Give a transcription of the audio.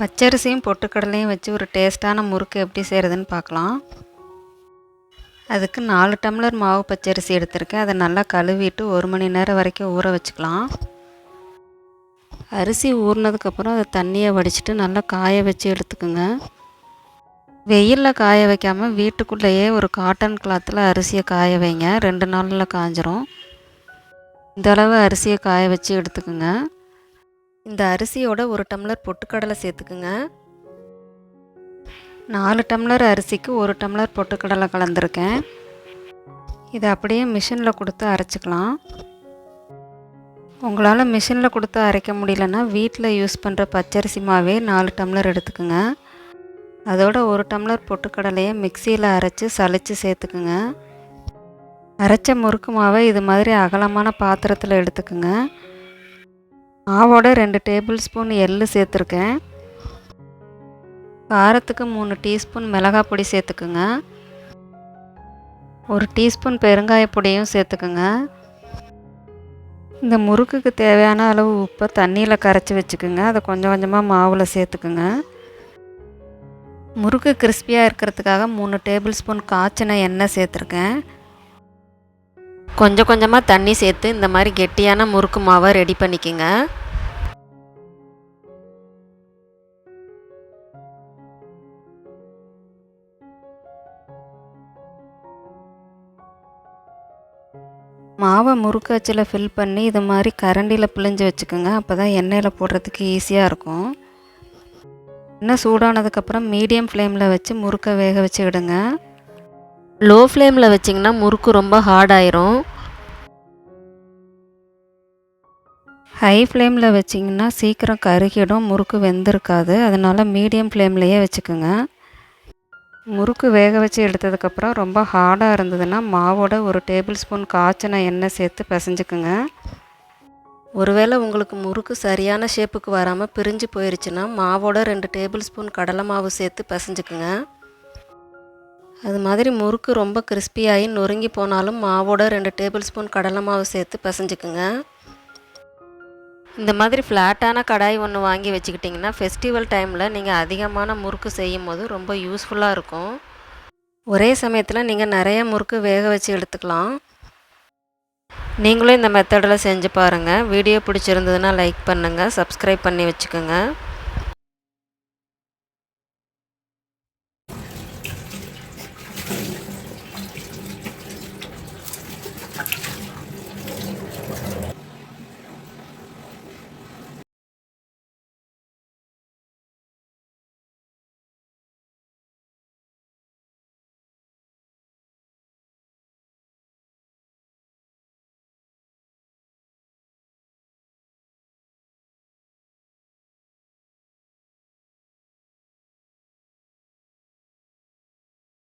பச்சரிசியும் பொட்டுக்கடலையும் வச்சு ஒரு டேஸ்ட்டான முறுக்கு எப்படி செய்கிறதுன்னு பார்க்கலாம். அதுக்கு நாலு டம்ளர் மாவு பச்சரிசி எடுத்திருக்கேன். அதை நல்லா கழுவிட்டு ஒரு மணி நேரம் வரைக்கும் ஊற வச்சுக்கலாம். அரிசி ஊறினதுக்கப்புறம் அதை தண்ணியை வடிச்சிட்டு நல்லா காய வச்சு எடுத்துக்கோங்க. வெயிலில் காய வைக்காமல் வீட்டுக்குள்ளேயே ஒரு காட்டன் கிளாத்தில் அரிசியை காய வைங்க. ரெண்டு நாளில் காஞ்சிரும். இந்தளவு அரிசியை காய வச்சு எடுத்துக்கோங்க. இந்த அரிசியோட ஒரு டம்ளர் பொட்டுக்கடலை சேர்த்துக்குங்க. நாலு டம்ளர் அரிசிக்கு ஒரு டம்ளர் பொட்டுக்கடலை கலந்துருக்கேன். இதை அப்படியே மிஷினில் கொடுத்து அரைச்சிக்கலாம். உங்களால் மிஷினில் கொடுத்து அரைக்க முடியலன்னா வீட்டில் யூஸ் பண்ணுற பச்சரிசி மாவே நாலு டம்ளர் எடுத்துக்கோங்க. அதோட ஒரு டம்ளர் பொட்டுக்கடலையை மிக்சியில் அரைச்சி சளிச்சு சேர்த்துக்குங்க. அரைச்ச முறுக்கு மாவை இது மாதிரி அகலமான பாத்திரத்தில் எடுத்துக்கோங்க. மாவோட ரெண்டு டேபிள் ஸ்பூன் எள்ளு சேர்த்துருக்கேன். காரத்துக்கு மூணு டீஸ்பூன் மிளகாய் பொடி சேர்த்துக்குங்க. ஒரு டீஸ்பூன் பெருங்காய பொடியும் சேர்த்துக்குங்க. இந்த முறுக்குக்கு தேவையான அளவு உப்பை தண்ணியில் கரைச்சி வச்சுக்குங்க. அதை கொஞ்சம் கொஞ்சமாக மாவில் சேர்த்துக்குங்க. முறுக்கு கிறிஸ்பியாக இருக்கிறதுக்காக மூணு டேபிள் ஸ்பூன் காய்ச்சின எண்ணெய் சேர்த்துருக்கேன். கொஞ்சம் கொஞ்சமாக தண்ணி சேர்த்து இந்த மாதிரி கெட்டியான முறுக்கு மாவை ரெடி பண்ணிக்கோங்க. மாவை முறுக்கு அச்சில் ஃபில் பண்ணி இது மாதிரி கரண்டியில் பிழிஞ்சு வச்சுக்கோங்க. அப்போ தான் எண்ணெயில் போடுறதுக்கு ஈஸியாக இருக்கும். எண்ணெய் சூடானதுக்கப்புறம் மீடியம் ஃப்ளேமில் வச்சு முறுக்கை வேக வச்சு விடுங்க. லோ ஃப்ளேமில் வச்சிங்கன்னா முறுக்கு ரொம்ப ஹார்ட் ஆயிரும். ஹை ஃப்ளேமில் வச்சிங்கன்னா சீக்கிரம் கருகிடும் முறுக்கு வெந்திருக்காது. அதனால் மீடியம் ஃப்ளேம்லேயே வச்சுக்கோங்க. முறுக்கு வேக வச்சு எடுத்ததுக்கப்புறம் ரொம்ப ஹார்டாக இருந்ததுன்னா மாவோட ஒரு டேபிள் ஸ்பூன் காய்ச்சின எண்ணெய் சேர்த்து பிசைஞ்சுக்குங்க. ஒருவேளை உங்களுக்கு முறுக்கு சரியான ஷேப்புக்கு வராமல் பிரிஞ்சு போயிருச்சுன்னா மாவோட ரெண்டு டேபிள் ஸ்பூன் கடலை மாவு சேர்த்து பிசைஞ்சுக்குங்க. அது மாதிரி முறுக்கு ரொம்ப கிறிஸ்பியாகி நொறுங்கி போனாலும் மாவோட ரெண்டு டேபிள் ஸ்பூன் கடலை மாவு சேர்த்து பிசைஞ்சுக்குங்க. இந்த மாதிரி ஃப்ளாட்டான கடாய் ஒன்று வாங்கி வச்சுக்கிட்டிங்கன்னா ஃபெஸ்டிவல் டைமில் நீங்கள் அதிகமான முறுக்கு செய்யும் போது ரொம்ப யூஸ்ஃபுல்லாக இருக்கும். ஒரே சமயத்தில் நீங்கள் நிறைய முறுக்கு வேக வச்சு எடுத்துக்கலாம். நீங்களும் இந்த மெத்தடில் செஞ்சு பாருங்கள் வீடியோ பிடிச்சிருந்ததுன்னா லைக் பண்ணுங்கள் சப்ஸ்கிரைப் பண்ணி வச்சுக்கோங்க.